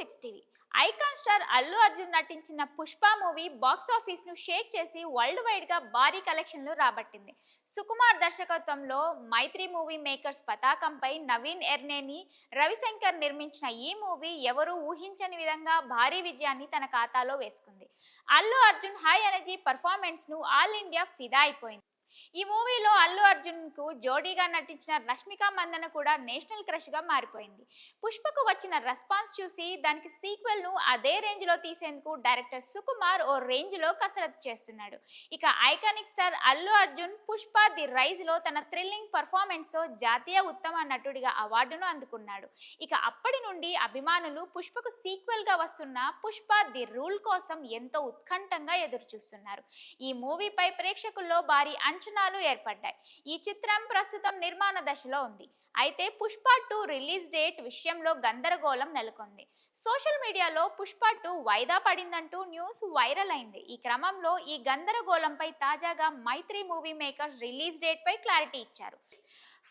Six TV. Icon star Allu Arjun నటించిన Pushpa movie box ఆఫీస్ను shake చేసి వరల్డ్ వైడ్గా భారీ కలెక్షన్లు రాబట్టింది. సుకుమార్ దర్శకత్వంలో మైత్రి మూవీ మేకర్స్ పతాకంపై నవీన్ ఎర్నేని రవిశంకర్ నిర్మించిన ఈ మూవీ ఎవరూ ఊహించని విధంగా భారీ విజయాన్ని తన ఖాతాలో వేసుకుంది. అల్లు అర్జున్ హై ఎనర్జీ పర్ఫార్మెన్స్ను ఆల్ ఇండియా ఫిదా అయిపోయింది. ఈ మూవీలో అల్లు అర్జున్కు జోడీగా నటించిన రష్మిక మందన కూడా నేషనల్ క్రష్గా మారిపోయింది. పుష్పకు వచ్చిన రెస్పాన్స్ చూసి దానికి సీక్వెల్ను అదే రేంజ్లో తీసేందుకు డైరెక్టర్ సుకుమార్ ఓ రేంజ్లో కసరత్తు చేస్తున్నాడు. ఇక iconic star Allu Arjun Pushpa the రైజ్లో తన థ్రిల్లింగ్ పర్ఫార్మెన్స్తో జాతీయ ఉత్తమ నటుడిగా అవార్డును అందుకున్నాడు. ఇక అప్పటి నుండి అభిమానులు పుష్పకు సీక్వెల్గా వస్తున్న పుష్ప ది రూల్ కోసం ఎంతో ఉత్కంఠంగా ఎదురు చూస్తున్నారు ఈ మూవీపై ప్రేక్షకుల్లో భారీ అంచనాలు ఏర్పడ్డాయి. ఈ చిత్రం ప్రస్తుతం నిర్మాణ దశలో ఉంది. అయితే పుష్ప టూ రిలీజ్ డేట్ విషయంలో గందరగోళం నెలకొంది. సోషల్ మీడియాలో పుష్ప టూ వాయిదా పడిందంటూ న్యూస్ వైరల్ అయింది. ఈ క్రమంలో ఈ గందరగోళంపై తాజాగా Mythri movie makers release date పై క్లారిటీ ఇచ్చారు.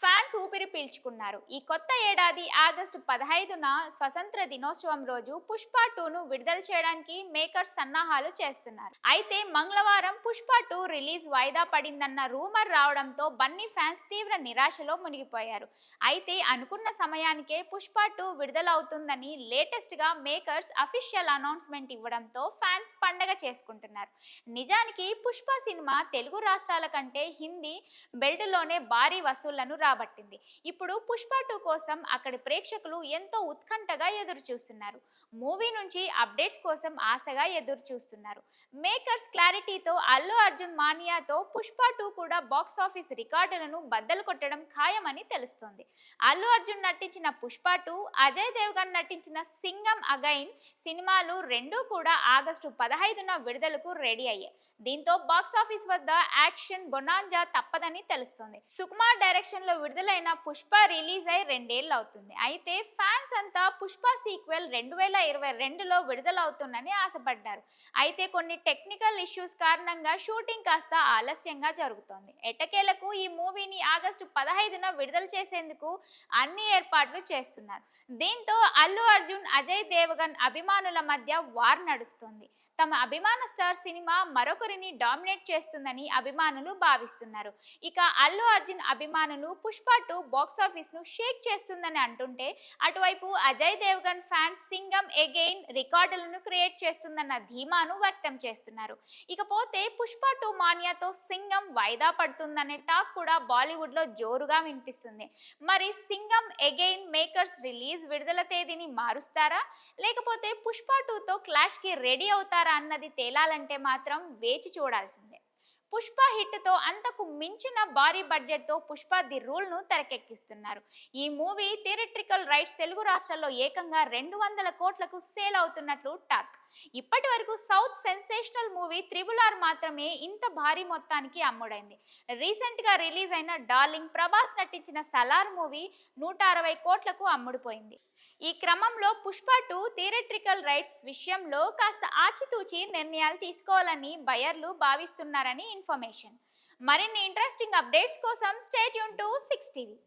ఫ్యాన్స్ ఊపిరి పీల్చుకున్నారు. ఈ కొత్త ఏడాది ఆగస్టు పదహైదున స్వతంత్ర దినోత్సవం రోజు పుష్ప టూను విడుదల చేయడానికి మేకర్స్ సన్నాహాలు చేస్తున్నారు. అయితే మంగళవారం పుష్ప టూ రిలీజ్ వాయిదా పడిందన్న రూమర్ రావడంతో బన్నీ ఫ్యాన్స్ తీవ్ర నిరాశలో మునిగిపోయారు. అయితే అనుకున్న సమయానికే పుష్ప టూ విడుదలవుతుందని లేటెస్ట్గా మేకర్స్ అఫీషియల్ అనౌన్స్మెంట్ ఇవ్వడంతో ఫ్యాన్స్ పండగ చేసుకుంటున్నారు. నిజానికి పుష్ప సినిమా తెలుగు రాష్ట్రాల కంటే హిందీ బెల్ట్లోనే భారీ వసూళ్ళను రాబట్టింది. ఇప్పుడు పుష్ప టూ కోసం అక్కడి ప్రేక్షకులు ఎంతో ఉత్కంఠగా ఎదురు చూస్తున్నారు మూవీ నుంచి అప్డేట్స్ కోసం ఆశగా ఎదురు చూస్తున్నారు మేకర్స్ క్లారిటీతో అల్లు అర్జున్ మానియాతో పుష్ప టూ కూడా బాక్స్ ఆఫీస్ రికార్డులను బద్దలు కొట్టడం ఖాయమని తెలుస్తోంది. అల్లు అర్జున్ నటించిన పుష్ప టూ అజయ్ దేవ్గన్ నటించిన సింగం అగైన్ సినిమాలు రెండూ కూడా ఆగస్టు పదహైదున విడుదలకు రెడీ అయ్యాయి. దీంతో బాక్స్ ఆఫీస్ వద్ద యాక్షన్ బొనాంజా తప్పదని తెలుస్తోంది. సుకుమార్ డైరెక్షన్లో విడుదలైన పుష్ప రిలీజ్ అయి రెండేళ్ళు అవుతుంది అయితే ఫ్యాన్స్ అంతా పుష్ప సీక్వెల్ రెండు వేల ఇరవై రెండులో విడుదలవుతుందని ఆశపడ్డారు. అయితే కొన్ని టెక్నికల్ ఇష్యూస్ కారణంగా షూటింగ్ కాస్త ఆలస్యంగా జరుగుతోంది. ఎటకేలకు ఈ మూవీని ఆగస్టు పదహైదున విడుదల చేసేందుకు అన్ని ఏర్పాట్లు చేస్తున్నారు. దీంతో అల్లు అర్జున్ అజయ్ దేవగన్ అభిమానుల మధ్య వార్ నడుస్తుంది. తమ అభిమాన స్టార్ సినిమా మరొకరిని డామినేట్ చేస్తుందని అభిమానులు భావిస్తున్నారు. ఇక అల్లు అర్జున్ అభిమానులు పుష్ప టూ బాక్స్ను షేక్ చేస్తుందని అంటుంటే అటువైపు అజయ్ దేవగన్ ఫ్యాన్స్ సింగం ఎగైన్ రికార్డులను క్రియేట్ చేస్తుందన్న ధీమాను వ్యక్తం చేస్తున్నారు. ఇకపోతే పుష్ప టూ మాన్యాతో సింగం వాయిదా పడుతుందనే టాక్ కూడా బాలీవుడ్లో జోరుగా వినిపిస్తుంది. మరి సింగం ఎగైన్ మేకర్స్ రిలీజ్ విడుదల తేదీని మారుస్తారా? లేకపోతే పుష్ప టూతో క్లాష్కి రెడీ అవుతారా అన్నది తేలాలంటే మాత్రం వేచి చూడాల్సిందే. పుష్ప హిట్తో అంతకు మించిన భారీ బడ్జెట్తో పుష్ప ది రూల్ను తెరకెక్కిస్తున్నారు. ఈ మూవీ థియేట్రికల్ రైట్స్ తెలుగు రాష్ట్రాల్లో ఏకంగా రెండు వందల కోట్లకు సేల్ అవుతున్నట్లు టాక్. ఇప్పటి వరకు south sensational movie triple R మాత్రమే ఇంత భారీ మొత్తానికి అమ్ముడైంది. రీసెంట్గా రిలీజ్ అయిన డార్లింగ్ ప్రభాస్ నటించిన సలార్ మూవీ నూట అరవై కోట్లకు అమ్ముడుపోయింది. ఈ క్రమంలో పుష్ప టూ థియేట్రికల్ రైట్స్ విషయంలో కాస్త ఆచితూచి నిర్ణయాలు తీసుకోవాలని బయర్లు భావిస్తున్నారని ఇన్ఫర్మేషన్. మరిన్ని ఇంట్రెస్టింగ్ అప్డేట్స్ కోసం స్టేట్ యూన్ టు సిక్స్ టీవీ.